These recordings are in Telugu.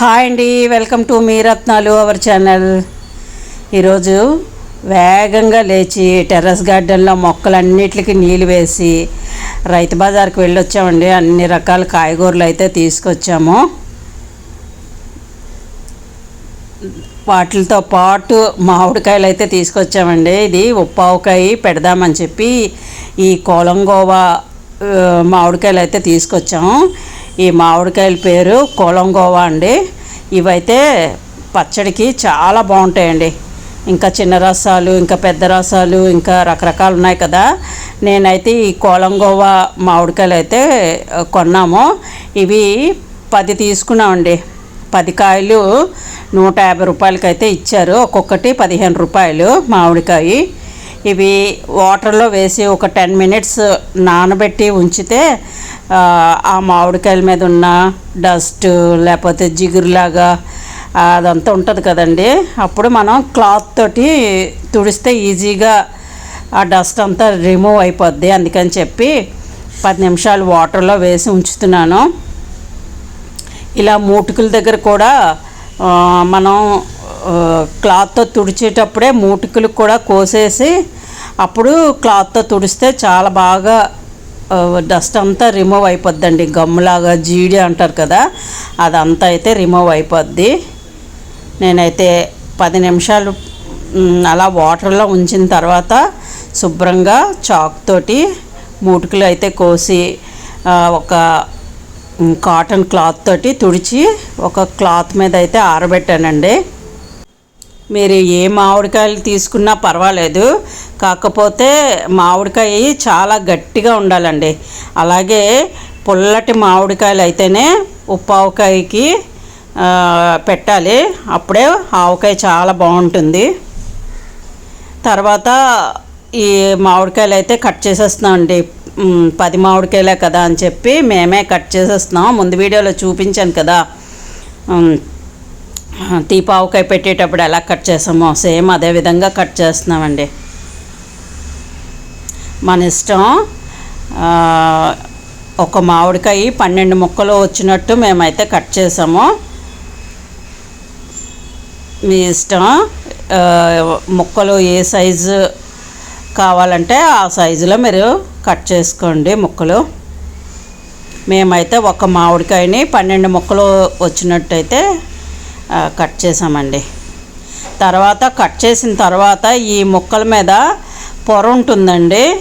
హాయ్ అండి వెల్కమ్ టు మీ రత్నాలు అవర్ ఛానల్. ఈరోజు వేగంగా లేచి టెర్రస్ గార్డెన్లో మొక్కలన్నిటికి నీళ్ళు వేసి రైతు బజార్కి వెళ్ళొచ్చామండి. అన్ని రకాల కాయగూరలు అయితే తీసుకొచ్చాము. వాటితో పాటు మామిడికాయలు అయితే తీసుకొచ్చామండి. ఇది ఉప్పావుకాయ పెడదామని చెప్పి ఈ కోలంగోవా మామిడికాయలు అయితే తీసుకొచ్చాము. ఈ మామిడికాయల పేరు కోలంగోవా అండి. ఇవైతే పచ్చడికి చాలా బాగుంటాయండి. ఇంకా చిన్న రసాలు ఇంకా పెద్ద రసాలు ఇంకా రకరకాలు ఉన్నాయి కదా. నేనైతే ఈ కోలంగోవా మామిడికాయలు అయితే కొన్నాము. ఇవి పది తీసుకున్నామండి. పది కాయలు నూట యాభై రూపాయలకి అయితే ఇచ్చారు. ఒక్కొక్కటి పదిహేను రూపాయలు మామిడికాయ. ఇవి వాటర్లో వేసి ఒక టెన్ మినిట్స్ నానబెట్టి ఉంచితే ఆ, మామిడికాయల మీద ఉన్న డస్ట్ లేకపోతే జిగురులాగా అదంతా ఉంటుంది కదండి. అప్పుడు మనం క్లాత్ తోటి తుడిస్తే ఈజీగా ఆ డస్ట్ అంతా రిమూవ్ అయిపోద్ది అందుకని చెప్పి పది నిమిషాలు వాటర్లో వేసి ఉంచుతున్నాను. ఇలా మూటుకుల దగ్గర కూడా మనం క్లాత్తో తుడిచేటప్పుడే మూటికలు కూడా కోసేసి అప్పుడు క్లాత్తో తుడిస్తే చాలా బాగా డస్ట్ అంతా రిమూవ్ అయిపోద్దండి. గమ్ములాగా జీడి అంటారు కదా అదంతా అయితే రిమూవ్ అయిపోద్ది. నేనైతే పది నిమిషాలు అలా వాటర్లో ఉంచిన తర్వాత శుభ్రంగా చాక్ తోటి మూటుకులు అయితే కోసి ఒక కాటన్ క్లాత్ తోటి తుడిచి ఒక క్లాత్ మీద అయితే ఆరబెట్టానండి. మీరు ఏ మామిడికాయలు తీసుకున్నా పర్వాలేదు. కాకపోతే మామిడికాయ చాలా గట్టిగా ఉండాలండి. అలాగే పుల్లటి మామిడికాయలు అయితేనే ఉప్పావకాయకి పెట్టాలి. అప్పుడే ఆవకాయ చాలా బాగుంటుంది. తర్వాత ఈ మామిడికాయలు అయితే కట్ చేసేస్తున్నామండి పది మామిడికాయలే కదా అని చెప్పి మేమే కట్ చేసేస్తున్నాం. ముందు వీడియోలో చూపించాను కదా. తీపావకాయ పెట్టేటప్పుడు ఎలా కట్ చేసామో సేమ్ అదే విధంగా కట్ చేస్తున్నామండి. మన ఇష్టం ఒక మామిడికాయ పన్నెండు ముక్కలు వచ్చినట్టు మేమైతే కట్ చేసాము. మీ ఇష్టం ముక్కలు ఏ సైజు కావాలంటే ఆ సైజులో మీరు కట్ చేసుకోండి ముక్కలు. మేమైతే ఒక మామిడికాయని పన్నెండు ముక్కలు వచ్చినట్టయితే కట్ చేసామండి తర్వాత కట్ చేసిన తర్వాత ఈ ముక్కల మీద పొర ఉంటుందండి.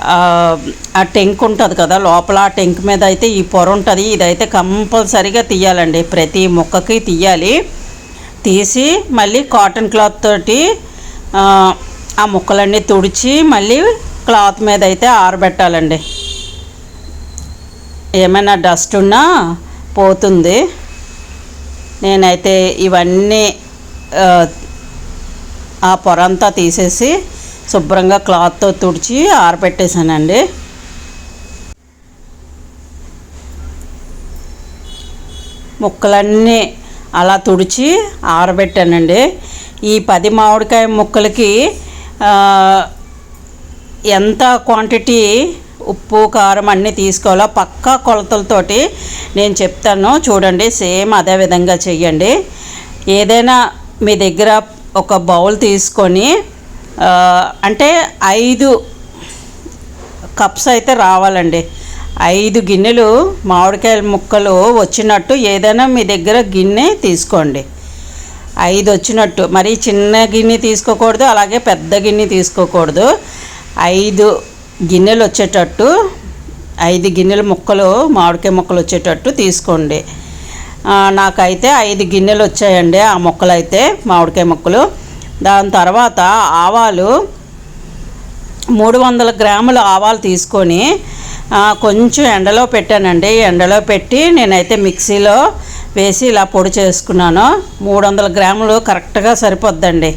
ఆ, టెంక్ ఉంటుంది కదా లోపల ఆ టెంక్ మీద అయితే ఈ పొర ఉంటుంది. ఇదైతే కంపల్సరీగా తీయాలండి. ప్రతి ముక్కకి తీయాలి. తీసి మళ్ళీ కాటన్ క్లాత్ తోటి ఆ ముక్కలన్నీ తుడిచి మళ్ళీ క్లాత్ మీద అయితే ఆరబెట్టాలండి. ఏమైనా డస్ట్ ఉన్నా పోతుంది. నేనైతే ఇవన్నీ ఆ, పొరంతా తీసేసి శుభ్రంగా క్లాత్తో తుడిచి ఆరబెట్టేశానండి ముక్కలన్నీ అలా తుడిచి ఆరబెట్టానండి. ఈ పది మామిడికాయ ముక్కలకి ఎంత క్వాంటిటీ ఉప్పు కారం అన్నీ తీసుకోవాలో. పక్కా కొలతలతోటి నేను చెప్తాను. చూడండి సేమ్ అదే విధంగా చెయ్యండి. ఏదైనా మీ దగ్గర ఒక బౌల్ తీసుకొని అంటే ఐదు కప్స్ అయితే రావాలండి. ఐదు గిన్నెలు మామిడికాయల ముక్కలు వచ్చినట్టు ఏదైనా మీ దగ్గర గిన్నె తీసుకోండి. ఐదు వచ్చినట్టు. మరి చిన్న గిన్నె తీసుకోకూడదు అలాగే పెద్ద గిన్నె తీసుకోకూడదు. ఐదు గిన్నెలు వచ్చేటట్టు ఐదు గిన్నెల ముక్కలు మామిడికాయ ముక్కలు వచ్చేటట్టు తీసుకోండి. నాకైతే ఐదు గిన్నెలు వచ్చాయండి ఆ ముక్కలు అయితే మామిడికాయ ముక్కలు. దాని తర్వాత ఆవాలు మూడు వందల గ్రాముల ఆవాలు తీసుకొని కొంచెం ఎండలో పెట్టానండి. ఎండలో పెట్టి నేనైతే మిక్సీలో వేసి ఇలా పొడి చేసుకున్నాను. మూడు వందల గ్రాములు కరెక్ట్గా సరిపోద్దండి.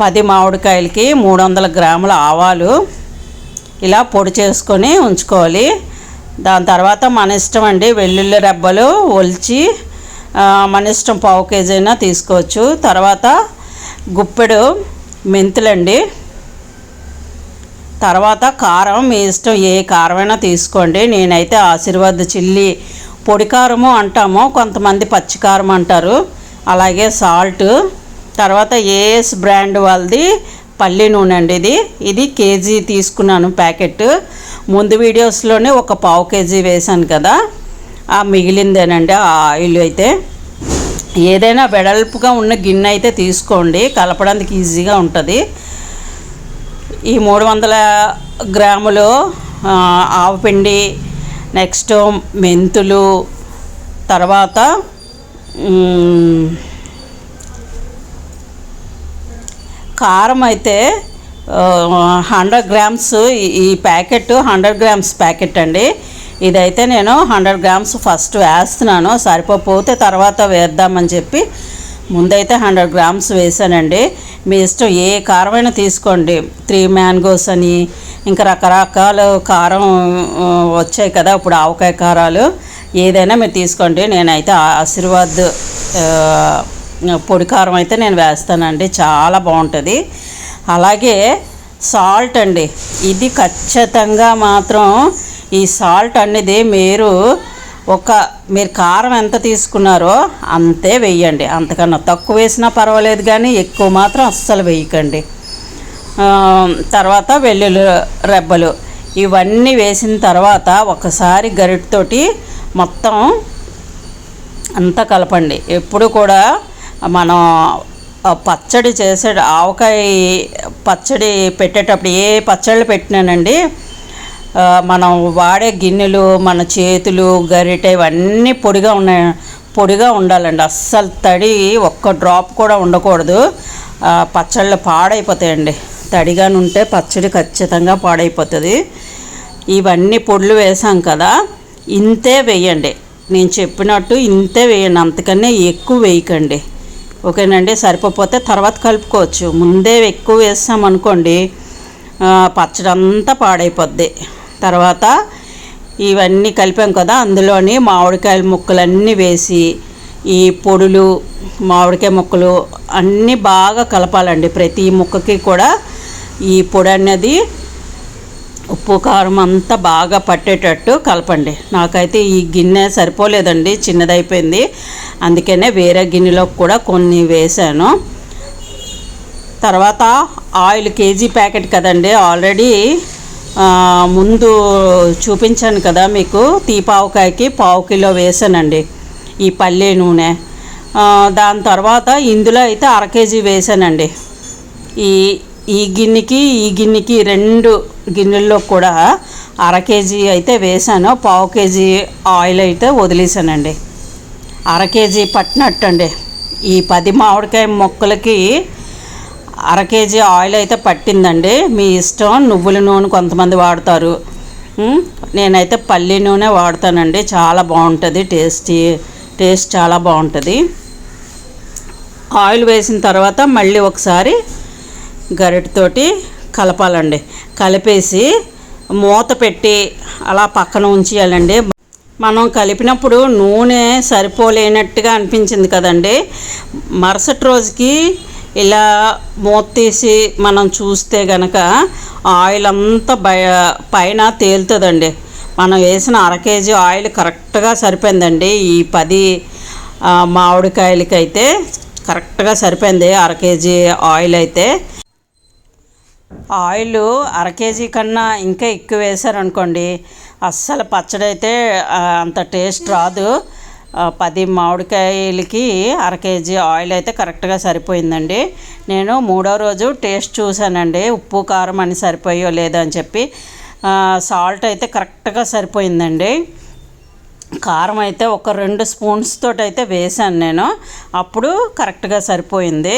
పది మామిడికాయలకి మూడు వందల గ్రాముల ఆవాలు. ఇలా పొడి చేసుకొని ఉంచుకోవాలి. దాని తర్వాత మన ఇష్టం అండి వెల్లుల్లి రెబ్బలు ఒలిచి మన ఇష్టం పావు కేజీ అయినా తీసుకోవచ్చు. తర్వాత గుప్పెడు మెంతులండి. తర్వాత కారం మీ ఇష్టం ఏ కారమైనా తీసుకోండి. నేనైతే ఆశీర్వాద్ చిల్లీ పొడి కారము అంటాము కొంతమంది పచ్చికారం అంటారు. అలాగే సాల్ట్. తర్వాత ఏఎస్ బ్రాండ్ వాళ్ళది పల్లి నూనె అండి ఇది. ఇది కేజీ తీసుకున్నాను ప్యాకెట్. ముందు వీడియోస్లోనే ఒక పావు కేజీ వేశాను కదా. ఆ మిగిలిందేనండి ఆ ఆయిల్ అయితే. ఏదైనా వెడల్పుగా ఉన్న గిన్నె అయితే తీసుకోండి కలపడానికి ఈజీగా ఉంటుంది. ఈ మూడు వందల గ్రాములు ఆవపిండి నెక్స్ట్ మెంతులు తర్వాత మ్, కారం అయితే హండ్రెడ్ గ్రామ్స్ ఈ- ఈ ప్యాకెట్ హండ్రెడ్ గ్రామ్స్ ప్యాకెట్ అండి. ఇదైతే నేను హండ్రెడ్ గ్రామ్స్ ఫస్ట్ వేస్తున్నాను. సరిపోతే తర్వాత వేద్దామని చెప్పి ముందైతే హండ్రెడ్ గ్రామ్స్ వేసానండి. మీ ఇష్టం ఏ కారమైనా తీసుకోండి. త్రీ మ్యాంగోస్ అని ఇంకా రకరకాల కారం వచ్చాయి కదా ఇప్పుడు ఆవకాయ కారాలు. ఏదైనా మీరు తీసుకోండి. నేనైతే ఆశీర్వాద్ పొడి కారం అయితే నేను వేస్తానండి చాలా బాగుంటుంది. అలాగే సాల్ట్ అండి ఇది ఖచ్చితంగా మాత్రం ఈ సాల్ట్ అనేది మీరు ఒక మీరు కారం ఎంత తీసుకున్నారో అంతే వేయండి అంతకన్నా తక్కువ వేసినా పర్వాలేదు కానీ ఎక్కువ మాత్రం అస్సలు వేయకండి తర్వాత వెల్లుల్లి రెబ్బలు ఇవన్నీ వేసిన తర్వాత ఒకసారి గరిటతోటి మొత్తం అంతా కలపండి. ఎప్పుడు కూడా మనం పచ్చడి చేసే ఆవకాయ పచ్చడి పెట్టేటప్పుడు ఏ పచ్చళ్ళు పెట్టినానండి మనం వాడే గిన్నెలు మన చేతులు గరిటె ఇవన్నీ పొడిగా ఉన్నాయి పొడిగా ఉండాలండి. అస్సలు తడి ఒక్క డ్రాప్ కూడా ఉండకూడదు. పచ్చళ్ళు పాడైపోతాయండి. తడిగానే ఉంటే పచ్చడి ఖచ్చితంగా పాడైపోతుంది. ఇవన్నీ పొడులు వేసాం కదా ఇంతే వేయండి. నేను చెప్పినట్టు ఇంతే వేయండి. అంతకన్నా ఎక్కువ వేయకండి. ఓకేనండి సరిపోతే తర్వాత కలుపుకోవచ్చు. ముందే ఎక్కువ వేసామనుకోండి పచ్చడి అంతా పాడైపోద్ది. తర్వాత ఇవన్నీ కలిపాం కదా అందులోని మామిడికాయల ముక్కలన్నీ వేసి ఈ పొడులు మామిడికాయ ముక్కలు అన్నీ బాగా కలపాలండి. ప్రతి ముక్కకి కూడా ఈ పొడి అనేది ఉప్పు కారం అంతా బాగా పట్టేటట్టు కలపండి. నాకైతే ఈ గిన్నె సరిపోలేదండి చిన్నదైపోయింది. అందుకనే వేరే గిన్నెలో కూడా కొన్ని వేశాను. తర్వాత ఆయిల్ కేజీ ప్యాకెట్ కదండి ఆల్రెడీ ముందు చూపించాను కదా మీకు తీపావకాయకి పావు కిలో వేసానండి ఈ పల్లె నూనె. దాని తర్వాత ఇందులో అయితే అర కేజీ వేసానండి ఈ ఈ గిన్నెకి ఈ గిన్నెకి రెండు గిన్నెల్లో కూడా అర కేజీ అయితే వేసాను పావు కేజీ ఆయిల్ అయితే వదిలేసానండి అర కేజీ పట్టినట్టు అండి ఈ పది మామిడికాయ మొక్కలకి అర కేజీ ఆయిల్ అయితే పట్టిందండి. మీ ఇష్టం నువ్వుల నూనె కొంతమంది వాడతారు. నేనైతే పల్లి నూనె వాడతానండి. చాలా బాగుంటుంది టేస్టీ టేస్ట్ చాలా బాగుంటుంది. ఆయిల్ వేసిన తర్వాత మళ్ళీ ఒకసారి గరిటతోటి కలపాలండి. కలిపేసి మూత పెట్టి అలా పక్కన ఉంచేయాలండి. మనం కలిపినప్పుడు నూనె సరిపోలేనట్టుగా అనిపించింది కదండి. మరుసటి రోజుకి ఇలా మూత తీసి మనం చూస్తే గనక ఆయిల్ అంతా బయ పైన తేలుతుందండి. మనం వేసిన అర కేజీ ఆయిల్ కరెక్ట్గా సరిపోయిందండి. ఈ పది మామిడికాయలకైతే కరెక్ట్గా సరిపోయింది. అర కేజీ ఆయిల్ అయితే ఆయిల్ అర కేజీ కన్నా ఇంకా ఎక్కువ వేశారనుకోండి అస్సలు పచ్చడి అయితే అంత టేస్ట్ రాదు. పది మామిడికాయలకి అర కేజీ ఆయిల్ అయితే కరెక్ట్గా సరిపోయిందండి. నేను మూడో రోజు టేస్ట్ చూశానండి ఉప్పు కారం అని సరిపోయో లేదో అని చెప్పి. సాల్ట్ అయితే కరెక్ట్గా సరిపోయిందండి. కారం అయితే ఒక రెండు స్పూన్స్ తోటి అయితే వేసాను నేను అప్పుడు కరెక్ట్గా సరిపోయింది.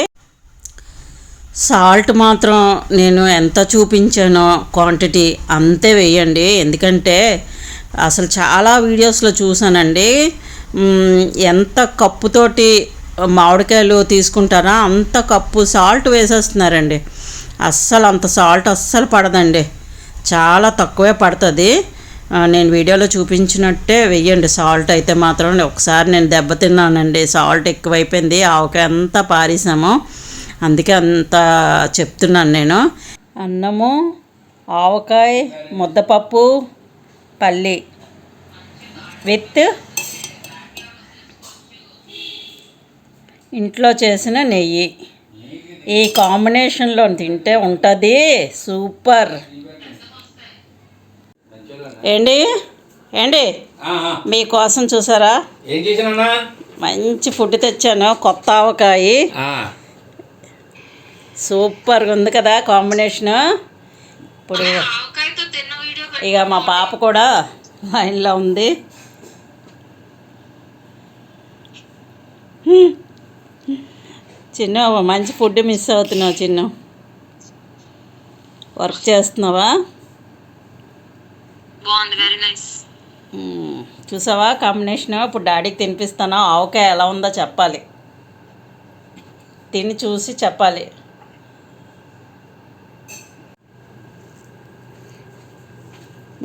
సాల్ట్ మాత్రం నేను ఎంత చూపించానో క్వాంటిటీ అంతే వేయండి. ఎందుకంటే అసలు చాలా వీడియోస్లో చూసానండి. ఎంత కప్పుతోటి మామిడికాయలు తీసుకుంటారా అంత కప్పు సాల్ట్ వేసేస్తున్నారండి. అస్సలు అంత సాల్ట్ అస్సలు పడదండి. చాలా తక్కువే పడుతుంది. నేను వీడియోలో చూపించినట్టే వెయ్యండి సాల్ట్ అయితే మాత్రం ఒకసారి నేను దెబ్బతిన్నానండి సాల్ట్ ఎక్కువైపోయింది. ఆవకాయ అంతా పారేసాము. అందుకే అంత చెప్తున్నాను నేను. అన్నము ఆవకాయ ముద్దపప్పు పల్లి. విత్ ఇంట్లో చేసిన నెయ్యి. ఈ కాంబినేషన్లో తింటే ఉంటుంది. సూపర్. ఏండి ఏండి మీకోసం చూసారా? మంచి ఫుడ్ తెచ్చాను. కొత్త ఆవకాయ. సూపర్గా ఉంది కదా కాంబినేషను. ఇప్పుడు ఇక మా పాప కూడా లైన్లో ఉంది. చిన్న మంచి ఫుడ్ మిస్ అవుతున్నావు చిన్న. వర్క్ చేస్తున్నావా. చూసావా కాంబినేషన్? ఇప్పుడు డాడీకి తినిపిస్తాను. ఆవకాయ ఎలా ఉందో చెప్పాలి. తిని చూసి చెప్పాలి.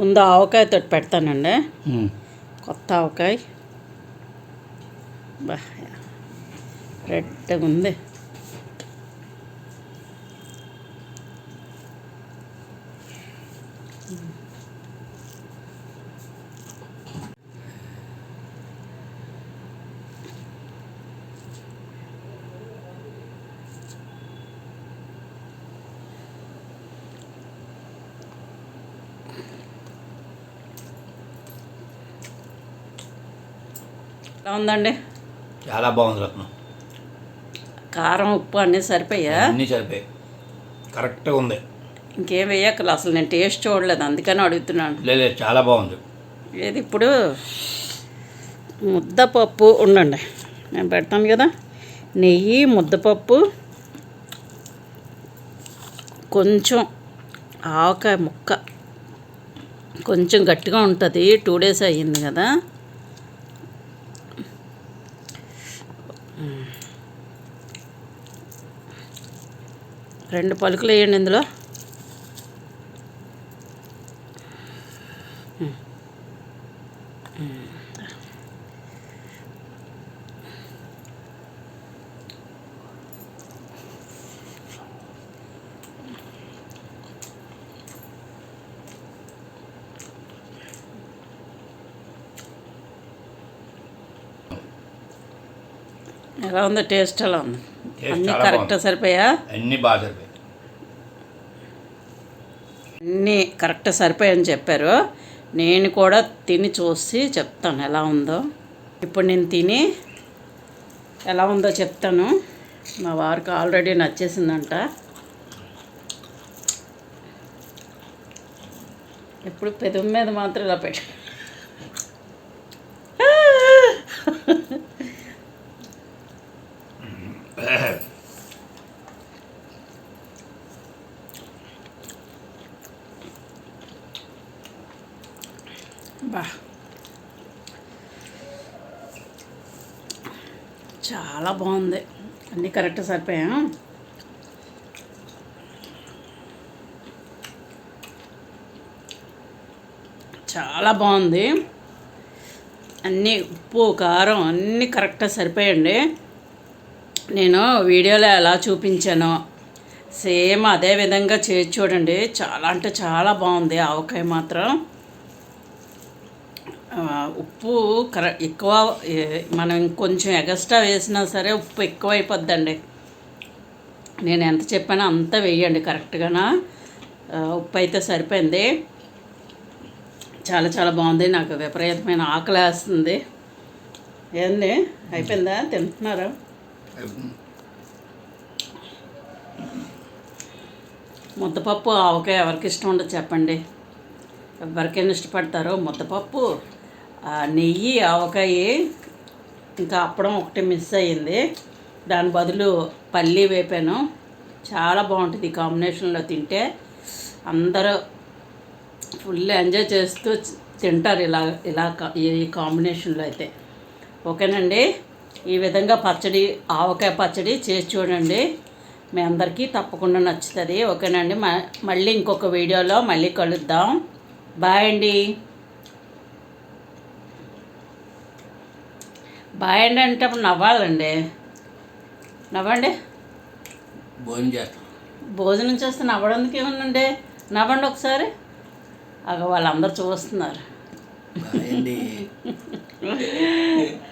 ముందు ఆవకాయ తోటి పెడతానండి. కొత్త ఆవకాయ. బా రెడ్గా ఉంది. ఎలా ఉందండి? చాలా బాగుంది రత్నం. కారం ఉప్పు అన్నీ సరిపోయా? అన్నీ సరిపోయాయి. కరెక్ట్గా ఉంది. ఇంకేం వేయక్కర్లేదు అసలు నేను టేస్ట్ చూడలేదు అందుకని అడుగుతున్నాను. లేదు చాలా బాగుంది. ఏది ఇప్పుడు? ముద్దపప్పు ఉండండి. నేను పెడతాను కదా. నెయ్యి ముద్దపప్పు కొంచెం ఆవకాయ ముక్క. కొంచెం గట్టిగా ఉంటుంది టూ డేస్ అయ్యింది కదా. రెండు పలుకులు వేయండి ఇందులో ఎలా ఉందో టేస్ట్ ఎలా ఉంది Taste అన్నీ బాగుంది. సరిపోయా? అన్నీ బాగా సరిపోయాయి. అన్నీ కరెక్ట్ సరిపోయాయని చెప్పారు. నేను కూడా తిని చూసి చెప్తాను ఎలా ఉందో. ఇప్పుడు నేను తిని ఎలా ఉందో చెప్తాను. మా వారికి ఆల్రెడీ నచ్చేసిందంట. ఇప్పుడు పెదవి మీద మాత్రం ఇలా పెట్ట బా. చాలా బాగుంది. అన్నీ కరెక్ట్ సరిపోయా? చాలా బాగుంది. అన్నీ ఉప్పు కారం అన్నీ కరెక్ట్గా సరిపోయండి. నేను వీడియోలో ఎలా చూపించానో సేమ్ అదే విధంగా చేసి చూడండి. చాలా అంటే చాలా బాగుంది. ఆవకాయ మాత్రం. ఉప్పు కర ఎక్కువ మనం కొంచెం ఎగస్ట్రా వేసినా సరే ఉప్పు ఎక్కువ అయిపోద్దండి నేను ఎంత చెప్పానో అంత వేయండి కరెక్ట్గానా? ఉప్పు అయితే సరిపోయింది. చాలా చాలా బాగుంది. నాకు విపరీతమైన ఆకలి వేస్తుంది ఏంది? అయిపోయిందా? తింటున్నారా? ముద్దపప్పు ఆవకాయ ఎవరికి ఇష్టం ఉండదు చెప్పండి. ఎవరికైనా ఇష్టపడతారో ముద్దపప్పు. నెయ్యి ఆవకాయ ఇంకా అప్పడం ఒకటి మిస్ అయ్యింది. దాని బదులు పల్లీ వేపాను. చాలా బాగుంటుంది ఈ కాంబినేషన్లో తింటే. అందరూ ఫుల్ ఎంజాయ్ చేస్తూ తింటారు ఇలా ఇలా కా- ఈ కాంబినేషన్లో అయితే. ఓకేనండి? ఈ విధంగా పచ్చడి ఆవకాయ పచ్చడి చేసి చూడండి. మీ అందరికీ తప్పకుండా నచ్చుతుంది. ఓకేనండి? మ- మళ్ళీ ఇంకొక వీడియోలో మళ్ళీ కలుద్దాం. బాయ్ అండి. బాయ్ అండి అంటే అప్పుడు నవ్వాలండి. నవ్వండి. భోజనం చేస్తాం. భోజనం చేస్తే నవ్వడానికి ఏమన్నండి నవ్వండి ఒకసారి. అగ వాళ్ళందరూ చూస్తున్నారు.